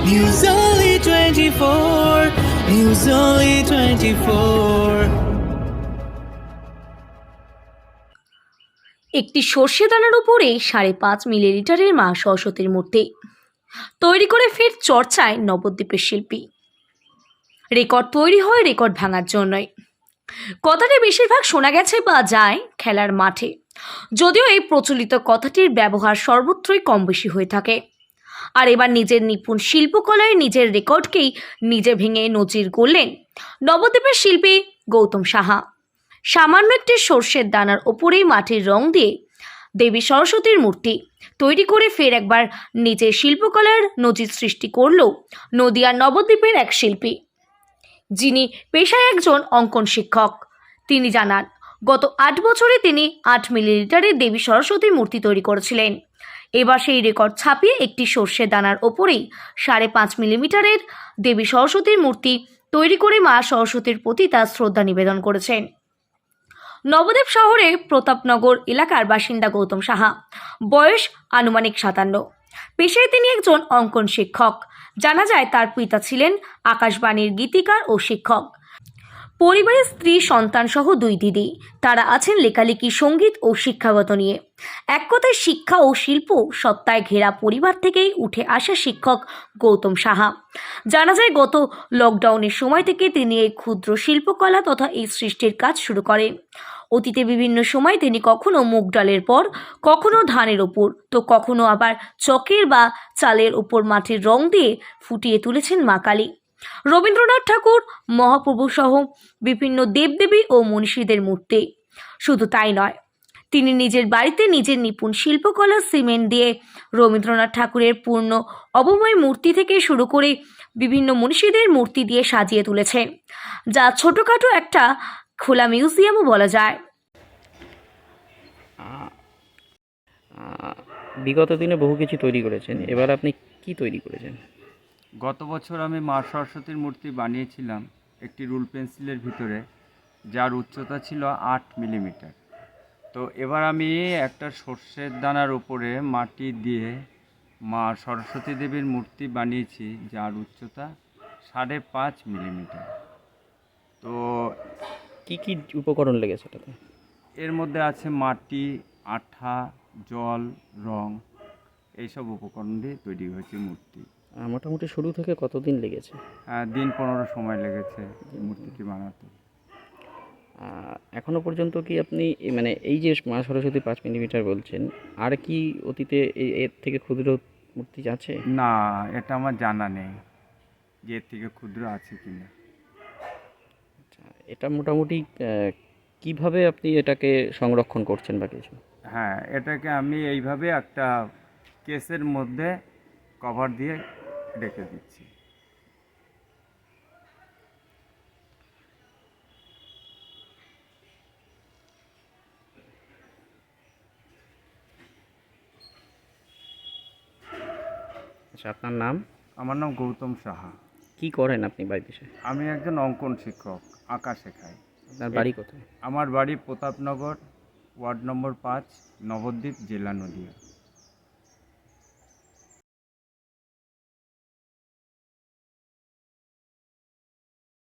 News Only 24. News Only 24. একটি সর্ষে দানার উপরে সাড়ে পাঁচ মিলিলিটারের মা সরস্বতীর মূর্তি। তৈরি করে ফের চর্চায় নবদ্বীপের শিল্পী। রেকর্ড তৈরি হয় রেকর্ড ভাঙার জন্যই। কথাটি বেশিরভাগ শোনা গেছে বা যায় খেলার মাঠে। যদিও এই প্রচলিত কথাটির ব্যবহার সর্বত্রই কম বেশি হয়ে থাকে। আর এবার নিজের নিপুণ শিল্পকলায় নিজের রেকর্ডকেই নিজে ভেঙে নজির গড়লেন নবদ্বীপের শিল্পী গৌতম সাহা। সামান্য একটি সর্ষের দানার ওপরেই মাটির রং দিয়ে দেবী সরস্বতীর মূর্তি তৈরি করে ফের একবার নিজের শিল্পকলার নজির সৃষ্টি করল নদিয়ার নবদ্বীপের এক শিল্পী। যিনি পেশায় একজন অঙ্কন শিক্ষক। তিনি জানান, গত আট বছরে তিনি আট মিলিলিটারের দেবী সরস্বতীর মূর্তি তৈরি করেছিলেন। এবার সেই রেকর্ড ছাপিয়ে একটি সর্ষে দানার ওপরেই সাড়ে পাঁচ মিলিমিটারের দেবী সরস্বতীর মূর্তি তৈরি করে মা সরস্বতীর প্রতি তার শ্রদ্ধা নিবেদন করেছেন। নবদ্বীপ শহরে প্রতাপনগর এলাকার বাসিন্দা গৌতম সাহা, বয়স আনুমানিক সাতান্ন। পেশায় তিনি একজন অঙ্কন শিক্ষক। জানা যায় তার পিতা ছিলেন আকাশবাণীর গীতিকার ও শিক্ষক। পরিবারের স্ত্রী, সন্তান সহ দুই দিদি। তারা আছেন লেখালেখি, সংগীত ও শিক্ষাগত নিয়ে। এক কথায় শিক্ষা ও শিল্প সত্তায় ঘেরা পরিবার থেকেই উঠে আসা শিক্ষক গৌতম সাহা। জানা যায়, গত লকডাউনের সময় থেকে তিনি এই ক্ষুদ্র শিল্পকলা তথা এই সৃষ্টির কাজ শুরু করেন। অতীতে বিভিন্ন সময় তিনি কখনো মুগ ডালের পর, কখনো ধানের ওপর, তো কখনো আবার চকের বা চালের ওপর মাটির রং দিয়ে ফুটিয়ে তুলেছেন মা কালী। রবীন্দ্রনাথ ঠাকুর, মহাপ্রভু সহ বিভিন্ন দেবদেবী ও মনীষীদের মূর্তি। শুধু তাই নয়, তিনি নিজের বাড়িতে নিজের নিপুণ শিল্পকলা সিমেন্ট দিয়ে রবীন্দ্রনাথ ঠাকুরের পূর্ণ অবময় মূর্তি থেকে শুরু করে বিভিন্ন মনীষীদের মূর্তি দিয়ে সাজিয়ে তুলেছেন, যা ছোটোখাটো একটা খোলা মিউজিয়ামও বলা যায়। বিগত দিনে বহু কিছু তৈরি করেছেন। এবার আপনি কি তৈরি করেছেন? গত বছর আমি মা সরস্বতীর মূর্তি বানিয়েছিলাম একটি রুল পেন্সিলের ভিতরে যার উচ্চতা ছিল আট মিলিমিটার। তো এবার আমি একটা সর্ষের দানার উপরে মাটি দিয়ে মা সরস্বতী দেবীর মূর্তি বানিয়েছি যার উচ্চতা সাড়ে পাঁচ মিলিমিটার। তো কি কি উপকরণ লেগেছে এটাতে? এর মধ্যে আছে মাটি আঠা জল রং এইসব উপকরণ দিয়ে তৈরি হয়েছে মূর্তি। মোটামুটি শুরু থেকে কতদিন লেগেছে? দিন পনেরো সময় লেগেছে এই মূর্তিটি বানাতে। এখনও পর্যন্ত কি আপনি মানে এই যে মা সরস্বতী পাঁচ মিলিমিটার বলছেন আর কি অতীতে এর থেকে ক্ষুদ্র মূর্তি আছে? না এটা আমার জানা নেই যে এর থেকে ক্ষুদ্র আছে কিনা। আচ্ছা, এটা মোটামুটি কীভাবে আপনি এটাকে সংরক্ষণ করছেন বা কিছু? হ্যাঁ এটাকে আমি এইভাবে একটা কেসের মধ্যে কভার দিয়ে রেখে দিচ্ছি। আচ্ছা আপনার নাম? আমার নাম গৌতম সাহা। কি করেন আপনি বাড়িতে? এসে? আমি একজন অঙ্কন শিক্ষক আঁকা শেখাই। আপনার বাড়ি কোথায়? আমার বাড়ি প্রতাপনগর ওয়ার্ড নম্বর পাঁচ নবদ্বীপ জেলা নদীয়া।